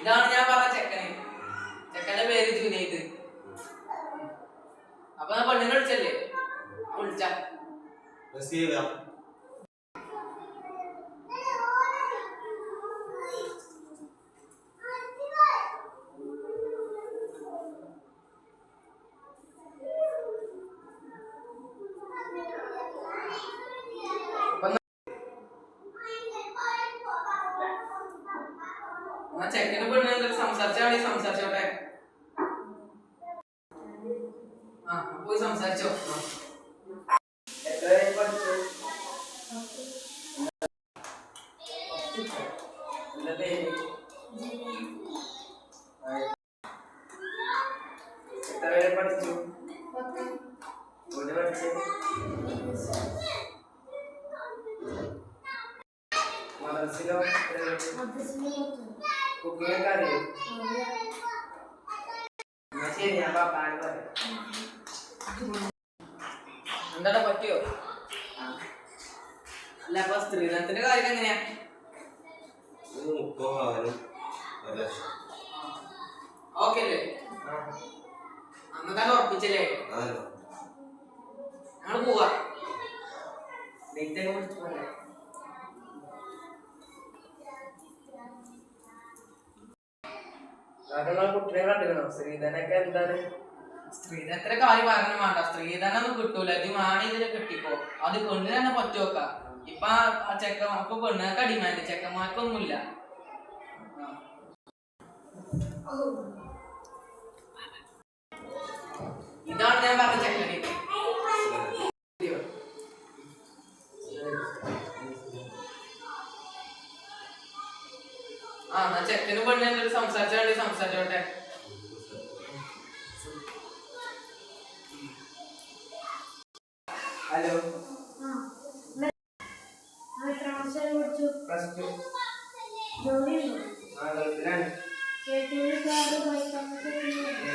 ഇതാണ് ഞാൻ പറഞ്ഞ ചെക്കന്. ചെക്കന്റെ പേര് ജുനൈദ്. അപ്പൊ ഞാൻ പെണ്ണിനെ വിളിച്ചല്ലേ? വിളിച്ച. എന്നാ ചെക്കന് പെണ്ണിനെ എന്തെങ്കിലും സംസാരിച്ചാണെങ്കിൽ സംസാരിച്ചോട്ടെ? ആ പോയി സംസാരിച്ചോ. എത്ര വരെ പഠിച്ചു പഠിച്ചു പഠിച്ചു മദ്രസിലോ കുക്കിംഗ് ഒക്കെ അറിയോ ശരി ഞാൻ പാപ്പാനോട് പറയാം എന്താടാ പറ്റിയോ? അല്ല അപ്പൊ സ്ത്രീധനത്തിന്റെ കാര്യം എങ്ങനെയാ? മുപ്പത് പവനും ഒരു ലക്ഷം ഓക്കെ അല്ലേ? അന്ന് തന്നെ ഉറപ്പിച്ചല്ലേ? ഞങ്ങൾ പോവാ. നെയ്ത്തേനെ കുറിച്ച് പറയാം. നിങ്ങൾ കുട്ടിനെ കണ്ടിരുന്നോ? ശ്രീധനൊക്കെ എന്താണ്? സ്ത്രീധനത്തിന്റെ കാര്യം പറഞ്ഞു വേണ്ട. സ്ത്രീധനം ഒന്നും കിട്ടൂല. ഇത് മാണി ഇതിന് കിട്ടിപ്പോ അത് പെണ്ണിന് തന്നെ പറ്റുമോക്ക ഇപ്പൊ ആ- ചെക്കന്മാർക്ക് പെണ്ണുങ്ങൾക്ക് ഡിമാൻഡ് ചെക്കന്മാർക്കൊന്നുമില്ല.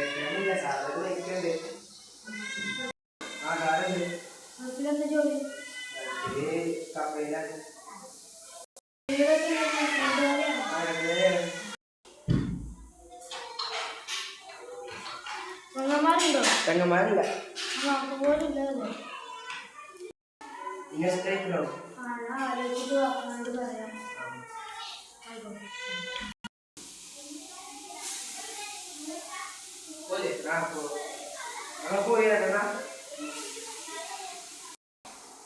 ഏട്ടനില്ല സാറ് വയ്ക്കുന്നുണ്ട് ആ കാറുണ്ട് ഗൾഫിലെന്താ ജോലി? കപ്പയിലാണ്. தங்க மாதிரி இல்லை ఇంకా స్ట్రైక్లో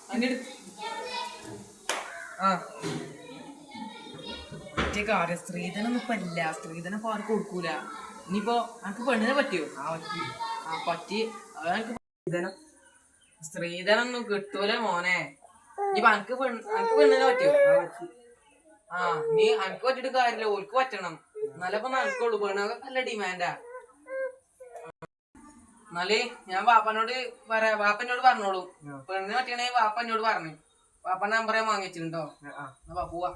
అన్నిటి ആ ഞാൻ ആലോചിച്ചിട്ട് വാക്കാണ്ട് പറയാം ആയിക്കോട്ടെ പോലെ ആ പോ ഞങ്ങൾ പോയി ഏട്ടനാ അതിന്റെ അടുത്ത് ആ മറ്റേ കാര്യം. സ്ത്രീധനൊന്നും ഇപ്പൊ ഇല്ല. സ്ത്രീധനം ഇപ്പൊ ആർക്കും കൊടുക്കൂല. ഇനിയിപ്പോ എനിക്ക് പെണ്ണിനെ പറ്റിയോ? ആ പറ്റി. ആ പറ്റി. അതെനിക്ക് സ്ത്രീധനം സ്ത്രീധനം. ഒന്നും കിട്ടൂല മോനെ. ഇനിയിപ്പൊ എനിക്ക് പെണ്ണ് അനക്ക് പെണ്ണിനെ പറ്റിയോ? ആ പറ്റി. ആ നീ എനിക്ക് പറ്റിയിട്ട് കാര്യമില്ല. ഓൽക്ക് പറ്റണം. എന്നാലപ്പോ നടക്കുള്ളൂ പെണ്ണൊക്കെ നല്ല ഡിമാൻഡാ എന്നാൽ ഞാൻ വാപ്പനോട് പറയാ വാപ്പനോട് പറഞ്ഞോളൂ. പെണ്ണിനെ പറ്റിയാണെങ്കിൽ വാപ്പ എന്നോട് പറഞ്ഞു. വാപ്പ നമ്പറേ വാങ്ങിച്ചിട്ടുണ്ടോ? എന്നാ പോവാ.